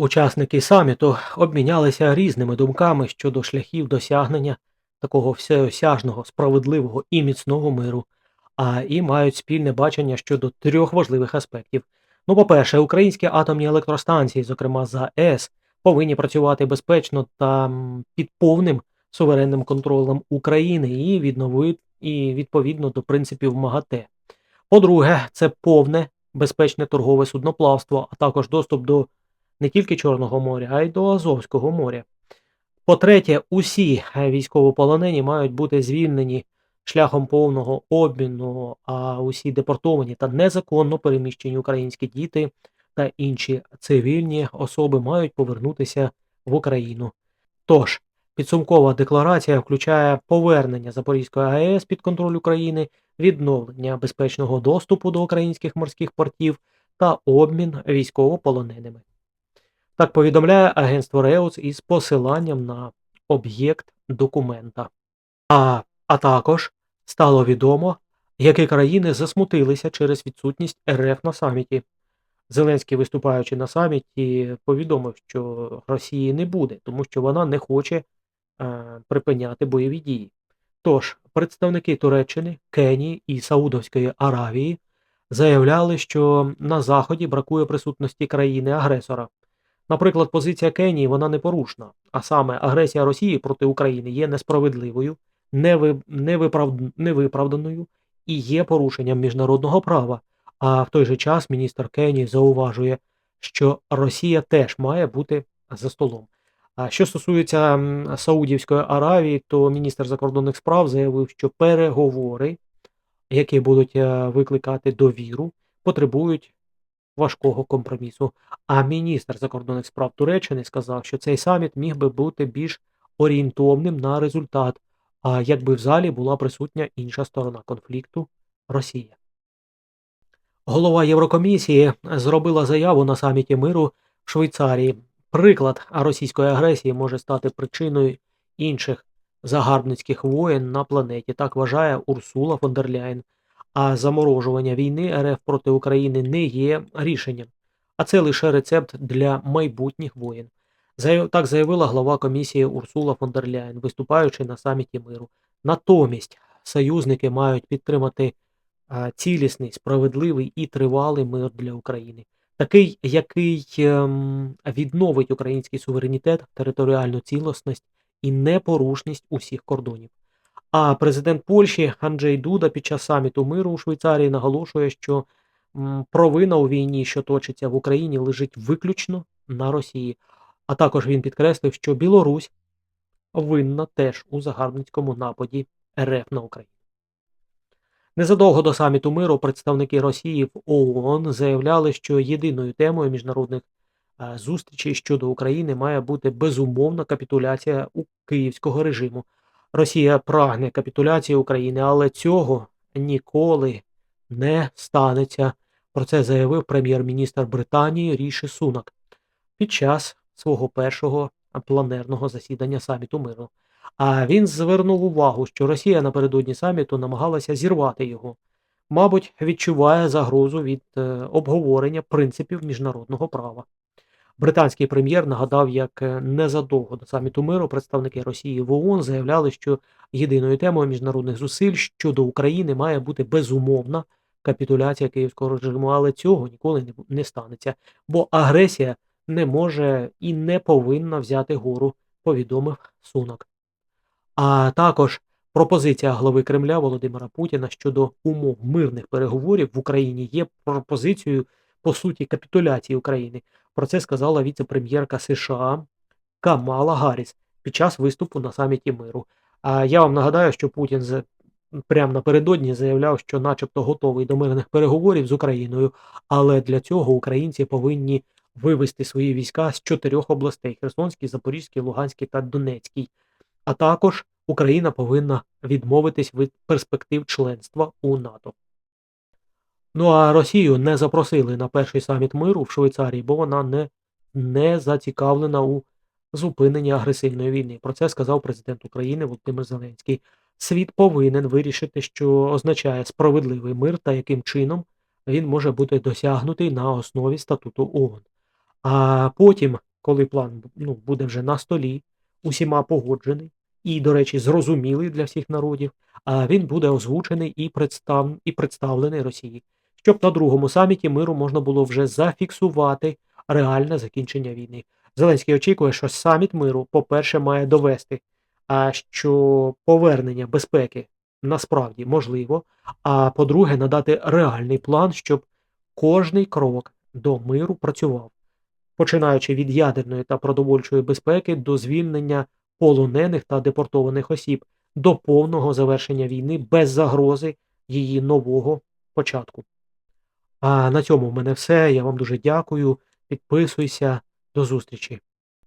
Учасники саміту обмінялися різними думками щодо шляхів досягнення такого всеосяжного, справедливого і міцного миру, а і мають спільне бачення щодо трьох важливих аспектів. Ну, по-перше, українські атомні електростанції, зокрема ЗАЕС, повинні працювати безпечно та під повним суверенним контролем України і відновити і відповідно до принципів МАГАТЕ. По-друге, це повне безпечне торгове судноплавство, а також доступ до не тільки Чорного моря, а й до Азовського моря. По-третє, усі військовополонені мають бути звільнені шляхом повного обміну, а усі депортовані та незаконно переміщені українські діти та інші цивільні особи мають повернутися в Україну. Тож, підсумкова декларація включає повернення Запорізької АЕС під контроль України, відновлення безпечного доступу до українських морських портів та обмін військовополоненими. Так повідомляє агентство Реус із посиланням на об'єкт документа. А, а також стало відомо, які країни засмутилися через відсутність РФ на саміті. Зеленський, виступаючи на саміті, повідомив, що Росії не буде, тому що вона не хоче е, припиняти бойові дії. Тож, представники Туреччини, Кенії і Саудовської Аравії заявляли, що на Заході бракує присутності країни-агресора. Наприклад, позиція Кенії вона непорушна, а саме агресія Росії проти України є несправедливою, неви- невиправд- невиправданою і є порушенням міжнародного права. А в той же час міністр Кенії зауважує, що Росія теж має бути за столом. А що стосується Саудівської Аравії, то міністр закордонних справ заявив, що переговори, які будуть е, викликати довіру, потребують важкого компромісу. А міністр закордонних справ Туреччини сказав, що цей саміт міг би бути більш орієнтовним на результат, а якби в залі була присутня інша сторона конфлікту Росія. Голова Єврокомісії зробила заяву на саміті миру в Швейцарії. Приклад російської агресії може стати причиною інших загарбницьких воєн на планеті. Так вважає Урсула фон дер Ляєн. А заморожування війни РФ проти України не є рішенням, а це лише рецепт для майбутніх воєн. Так заявила глава комісії Урсула фон дер Ляєн, виступаючи на саміті миру. Натомість союзники мають підтримати цілісний, справедливий і тривалий мир для України, такий, який ем, відновить український суверенітет, територіальну цілісність і непорушність усіх кордонів. А президент Польщі Анджей Дуда під час саміту миру у Швейцарії наголошує, що провина у війні, що точиться в Україні, лежить виключно на Росії. А також він підкреслив, що Білорусь винна теж у загарбницькому нападі РФ на Україну. Незадовго до саміту миру представники Росії в ООН заявляли, що єдиною темою міжнародних е, зустрічей щодо України має бути безумовна капітуляція у київського режиму. Росія прагне капітуляції України, але цього ніколи не станеться. Про це заявив прем'єр-міністр Британії Ріші Сунак під час свого першого планерного засідання саміту миру. А він звернув увагу, що Росія напередодні саміту намагалася зірвати його. Мабуть, відчуває загрозу від е, обговорення принципів міжнародного права. Британський прем'єр нагадав, як е, незадовго до саміту миру представники Росії в ООН заявляли, що єдиною темою міжнародних зусиль щодо України має бути безумовна капітуляція київського режиму, але цього ніколи не, станеться, бо агресія не може і не повинна взяти гору, повідомив Сунак. А також пропозиція глави Кремля Володимира Путіна щодо умов мирних переговорів в Україні є пропозицією по суті капітуляції України. Про це сказала віце-прем'єрка США Камала Гарріс під час виступу на саміті миру. А я вам нагадаю, що Путін прямо напередодні заявляв, що, начебто, готовий до мирних переговорів з Україною, але для цього українці повинні вивести свої війська з чотирьох областей: Херсонський, Запорізький, Луганський та Донецький. А також Україна повинна відмовитись від перспектив членства у НАТО. Ну а Росію не запросили на перший саміт миру в Швейцарії, бо вона не, не зацікавлена у зупиненні агресивної війни. Про це сказав президент України Володимир Зеленський. Світ повинен вирішити, що означає справедливий мир та яким чином він може бути досягнутий на основі статуту ООН. А потім коли план ну, буде вже на столі, усіма погоджений і, до речі, зрозумілий для всіх народів, він буде озвучений і, представ... і представлений Росії, щоб на другому саміті миру можна було вже зафіксувати реальне закінчення війни. Зеленський очікує, що саміт миру, по-перше, має довести, що повернення безпеки насправді можливо, а по-друге, надати реальний план, щоб кожний крок до миру працював, починаючи від ядерної та продовольчої безпеки до звільнення полонених та депортованих осіб до повного завершення війни без загрози її нового початку. А на цьому в мене все. Я вам дуже дякую. Підписуйся. До зустрічі.